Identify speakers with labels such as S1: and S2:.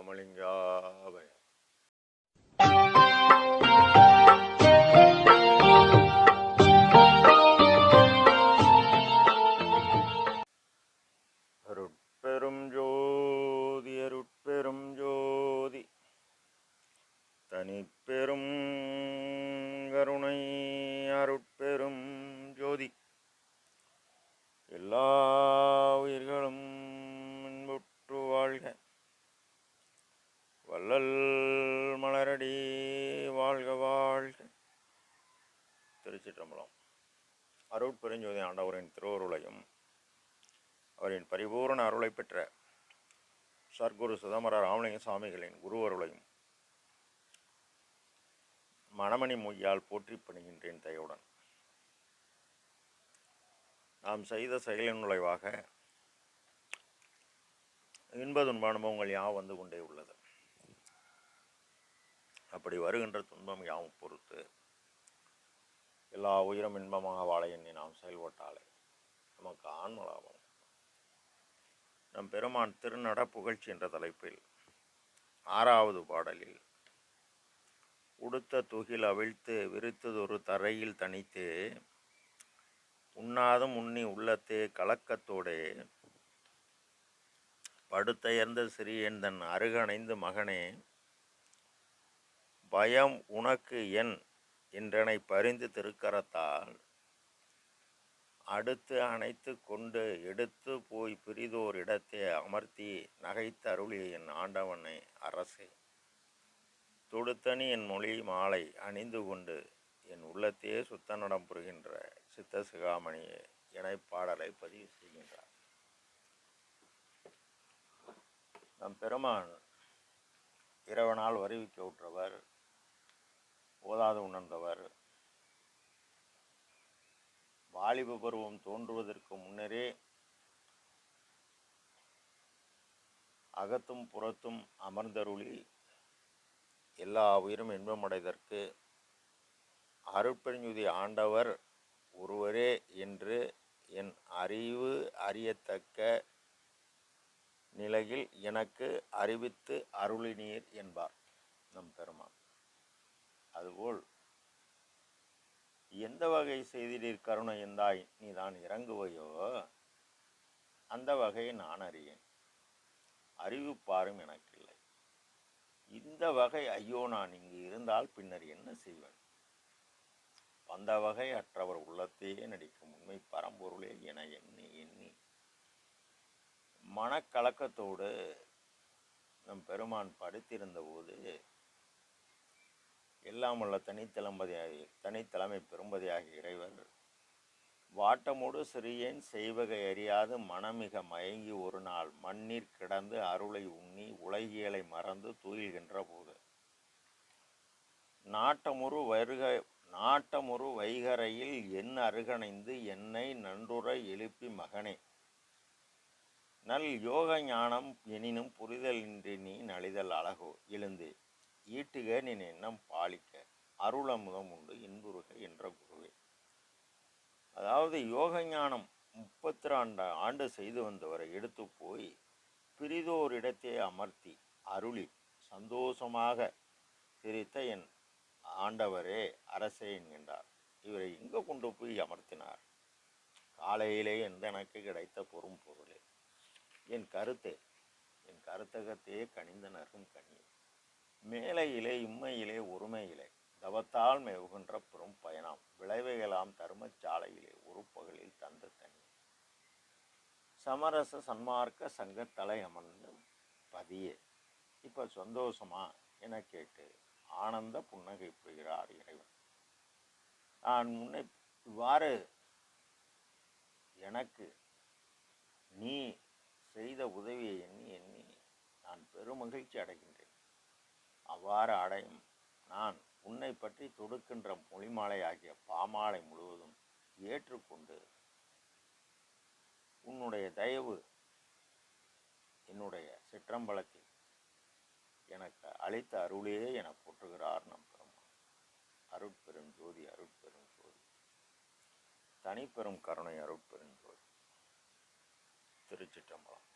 S1: ராமலிங்காவை அருட்பெரும் ஜோதி அருட்பெரும் ஜோதி தனிப்பெரும் கருணை அருட்பெரும் ஜோதி. எல்லா உயிர்களும் திருச்சிற்றம்பலம். அருட்பெருஞ்சோதி ஆண்டவரின் திருவருளையும் அவரின் பரிபூரண அருளை பெற்ற சர்க்குரு சிதம்பர ராமலிங்க சுவாமிகளின் குருவருளையும் மணமணி மொய்யால் போற்றி பணிகின்றேன் தயவுடன். நாம் செய்த செயலின் நுழைவாக இன்ப துன்ப அனுபவங்கள் யாவும் வந்து கொண்டே உள்ளது. அப்படி வருகின்ற துன்பம் யாவும் பொறுத்து எல்லா உயிரும் இன்பமாக வாழ எண்ணி நாம் செயல்பட்டாலே நமக்கு ஆன்ம லாபம். நம் பெருமான் திருநட புகழ்ச்சி என்ற தலைப்பில் ஆறாவது பாடலில் உடுத்த துகில் அவிழ்த்து விரித்ததொரு தரையில் தனித்து உண்ணாதும் உண்ணி உள்ளத்தே கலக்கத்தோடே படுத்தயர்ந்த சிறியன் தன் அருகணைந்து மகனே பயம் உனக்கு என் என்றனை பறிந்து திருக்கரத்தால் அடுத்து அணைத்து கொண்டு எடுத்து போய் பிரிதோர் இடத்தை அமர்த்தி நகைத்தருளிய என் ஆண்டவனை அரசே. தொடுத்தனி என் மொழி மாலை அணிந்து கொண்டு என் உள்ளத்தையே சுத்த நடம் புரிகின்ற சித்த சிகாமணியே இணைப்பாடலை பாடலை பதிவு செய்கின்றார். நம் பெருமான் இரவனால் வருவிக்க உற்றவர் ஓதாது உணர்ந்தவர். வாலிப பருவம் தோன்றுவதற்கு முன்னரே அகத்தும் புறத்தும் அமர்ந்தருளி எல்லா உயிரும் இன்பமடைதற்கு அருட்பெருஞ்சுதி ஆண்டவர் ஒருவரே என்று என் அறிவு அறியத்தக்க நிலையில் எனக்கு அறிவித்து அருளினீர் என்பார். நம் பெருமான். அதுபோல் எந்த வகை செய்திடீர் கருணை எந்தாய் நீ தான் இறங்குவையோ? அந்த வகையை நான் அறியேன். அறிவு பாரும் எனக்கில்லை. இந்த வகை ஐயோ நான் இங்கு இருந்தால் பின்னர் என்ன செய்வேன்? வந்த வகை அற்றவர் உள்ளத்தையே நடிக்கும் உண்மை பரம்பொருளே என எண்ணி எண்ணி. மனக்கலக்கத்தோடு நம் பெருமான் படுத்திருந்த போது எல்லாம் உள்ள தனித்தளம்பதியாகி தனித்தலைமை பெரும்பதியாகிய இறைவர். வாட்டமோடு சிறியேன் செய்வகை அறியாது மனமிக மயங்கி ஒரு நாள் மண்ணீர் கிடந்து அருளை உண்ணி உலகியலை மறந்து தூயில்கின்ற போது. நாட்டமுறு வருக நாட்டமுறு வைகரையில் என் அருகணைந்து என்னை நன்றுற எழுப்பி மகனே. நல் யோக ஞானம் எனினும் புரிதலின்றி நீ நலிதல் அழகோ? எழுந்தே. ஈட்டுக நின் எண்ணம் பாலிக்க அருளமுதம் உண்டு இன்புருக என்ற குருவே. அதாவது யோக ஞானம் முப்பத்தி ரெண்டு ஆண்டு செய்து வந்தவரை எடுத்து போய் பிரிதோரிடத்தை அமர்த்தி அருளி சந்தோஷமாக சிரித்த என் ஆண்டவரே அரசே என்கின்றார். இவரை எங்கே கொண்டு போய் அமர்த்தினார். காலையிலே எந்த எனக்கு கிடைத்த பொறும் பொருளே. என் கருத்தை என் கருத்தகத்தையே கனிந்த நரும் கனியும் மேலையிலே இம்மையிலே ஒருமையிலே தவத்தால் மேவுகின்ற பெரும் பயணம் விளைவுகளாம் தர்மச்சாலையிலே ஒரு பகலில் தந்த தனி சமரச சன்மார்க்க சங்கத்தலை அமர்ந்த பதியே. இப்போ சந்தோஷமா என கேட்டு ஆனந்த புன்னகை புரிகிறார் இறைவன். நான் முன்னே இவ்வாறு எனக்கு நீ செய்த உதவியை எண்ணி எண்ணி நான் பெருமகிழ்ச்சி அடைகின்றேன். அவ்வாறு அடையும். நான் உன்னை பற்றி தொடுக்கின்ற மொழிமாலை ஆகிய பாமாலை முழுவதும் ஏற்றுக்கொண்டு உன்னுடைய தயவு என்னுடைய சிற்றம்பலத்தில் எனக்கு அளித்த அருளே என போற்றுகிறார் நம் பெருமான். அருட்பெரும் ஜோதி அருட்பெரும் ஜோதி தனிப்பெரும் கருணை அருட்பெரும் ஜோதி திருச்சிற்றம்பலம்.